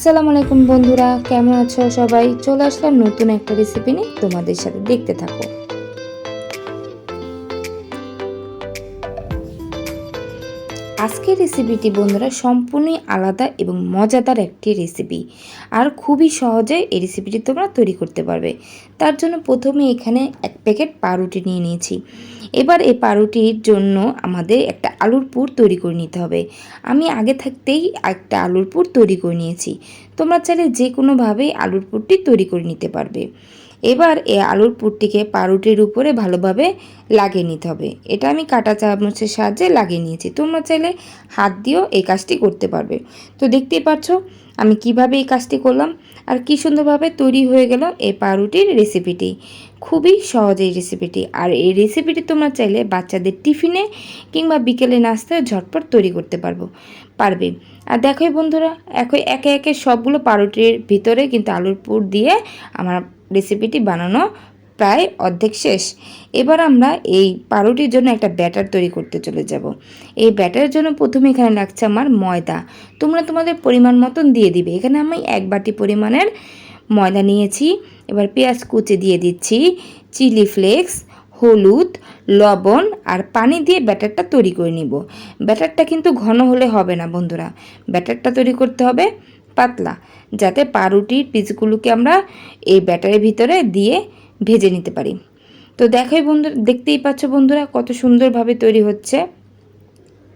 আসসালামু আলাইকুম বন্ধুরা, কেমন আছো সবাই? চলে আসলাম নতুন একটা রেসিপি নিয়ে তোমাদের সাথে দেখতে থাকো। আজকের রেসিপিটি বন্ধুরা সম্পূর্ণই আলাদা এবং মজাদার একটি রেসিপি আর খুবই সহজে এই রেসিপিটি তোমরা তৈরি করতে পারবে। তার জন্য প্রথমে এখানে এক প্যাকেট পাউরুটি নিয়ে নিয়েছি। এবার এই পাউরুটির জন্য আমাদের একটা আলুর পুর তৈরি করে নিতে হবে। আমি আগে থাকতেই একটা আলুর পুর তৈরি করে নিয়েছি। তোমরা চাইলে যে কোনোভাবেই আলুর পুরটি তৈরি করে নিতে পারবে। এবার এই আলুর পুরটিকে পাউরুটির উপরে ভালোভাবে লাগিয়ে নিতে হবে। এটা আমি কাঁটা চামচের সাহায্যে লাগিয়ে নিয়েছি। তোমরা চাইলে হাত দিয়েও এই কাজটি করতে পারবে। তো দেখতেই পাচ্ছ আমি কীভাবে এই কাজটি করলাম আর কি সুন্দরভাবে তৈরি হয়ে গেল এই পাউরুটির রেসিপিটি। খুবই সহজ এই রেসিপিটি। আর এই রেসিপিটি তোমরা চাইলে বাচ্চাদের টিফিনে কিংবা বিকেলে নাস্তায় ঝটপট তৈরি করতে পারব, পারবে। আর দেখো বন্ধুরা একই একে একে সবগুলো পাউরুটির ভিতরে কিন্তু আলুর পুর দিয়ে আমার রেসিপিটি বানানো প্রায় অর্ধেক শেষ। এবার আমরা এই পাউরুটির জন্য একটা ব্যাটার তৈরি করতে চলে যাব। এই ব্যাটারের জন্য প্রথমে এখানে লাগছে আমার ময়দা। তোমরা তোমাদের পরিমাণ মতন দিয়ে দিবে। এখানে আমি এক বাটি পরিমাণের ময়দা নিয়েছি। এবার পেঁয়াজ কুচি দিয়ে দিচ্ছি, চিলি ফ্লেক্স, হলুদ, লবণ আর পানি দিয়ে ব্যাটারটা তৈরি করে নিব। ব্যাটারটা কিন্তু ঘন হলে হবে না বন্ধুরা। ব্যাটারটা তৈরি করতে হবে পাতলা, যাতে পাউরুটির পিসগুলোকে আমরা এই ব্যাটারের ভিতরে দিয়ে ভেজে নিতে পারি। তো দেখাই বন্ধু, দেখতেই পাচ্ছ বন্ধুরা কত সুন্দরভাবে তৈরি হচ্ছে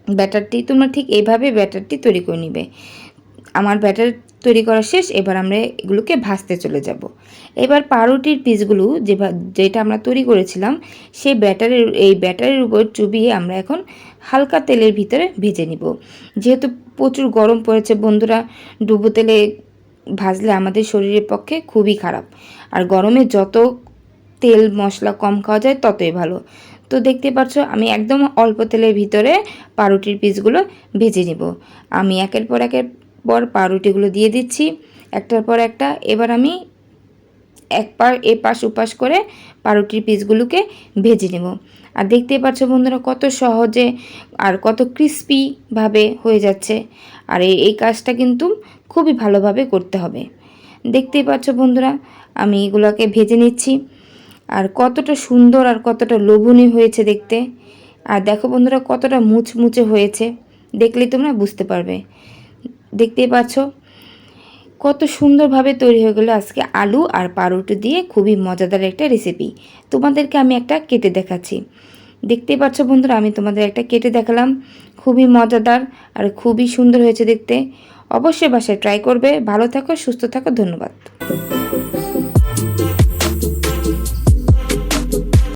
ব্যাটারটি। তোমরা ঠিক এইভাবে ব্যাটারটি তৈরি করে নিবে। আমার ব্যাটার তৈরি করা শেষ, এবার আমরা এগুলোকে ভাজতে চলে যাব। এবার পাউরুটির পিসগুলো যে যেটা আমরা তৈরি করেছিলাম, সেই ব্যাটারের, এই ব্যাটারের উপর চুবিয়ে আমরা এখন হালকা তেলের ভিতরে ভেজে নিব। যেহেতু প্রচুর গরম পড়েছে, বন্ধুরা, ডুবো তেলে ভাজলে আমাদের শরীরের পক্ষে খুবই খারাপ। আর গরমে যত তেল, মশলা কম খাওয়া যায়, ততই ভালো। তো দেখতে পাচ্ছ, আমি একদম অল্প তেলের ভিতরে পাউরুটির পিসগুলো ভেজে নিব। আমি একের পর একের পর পাউরুটিগুলো দিয়ে দিচ্ছি। একটার পর একটা এবার আমি এক পা এপাশ উপাশ করে পাউরুটির পিসগুলোকে ভেজে নেব। আর দেখতেই পাচ্ছ বন্ধুরা কত সহজে আর কত ক্রিস্পিভাবে হয়ে যাচ্ছে। আর এই কাজটা কিন্তু খুবই ভালোভাবে করতে হবে। দেখতেই পাচ্ছ বন্ধুরা আমি এগুলোকে ভেজে নিচ্ছি। আর কতটা সুন্দর আর কতটা লোভনীয় হয়েছে দেখতে। আর দেখো বন্ধুরা কতটা মুচমুচে হয়েছে। দেখলেই তোমরা বুঝতে পারবে। দেখতেই পাচ্ছ? কত সুন্দরভাবে তৈরি হয়ে গেলো আজকে আলু আর পাউরুটি দিয়ে খুবই মজাদার একটা রেসিপি তোমাদেরকে আমি একটা কেটে দেখাচ্ছি। দেখতেই পাচ্ছ বন্ধুরা, আমি তোমাদের একটা কেটে দেখালাম। খুবই মজাদার আর খুবই সুন্দর হয়েছে দেখতে। অবশ্যই বাসায় ট্রাই করবে। ভালো থাকো, সুস্থ থাকো, ধন্যবাদ।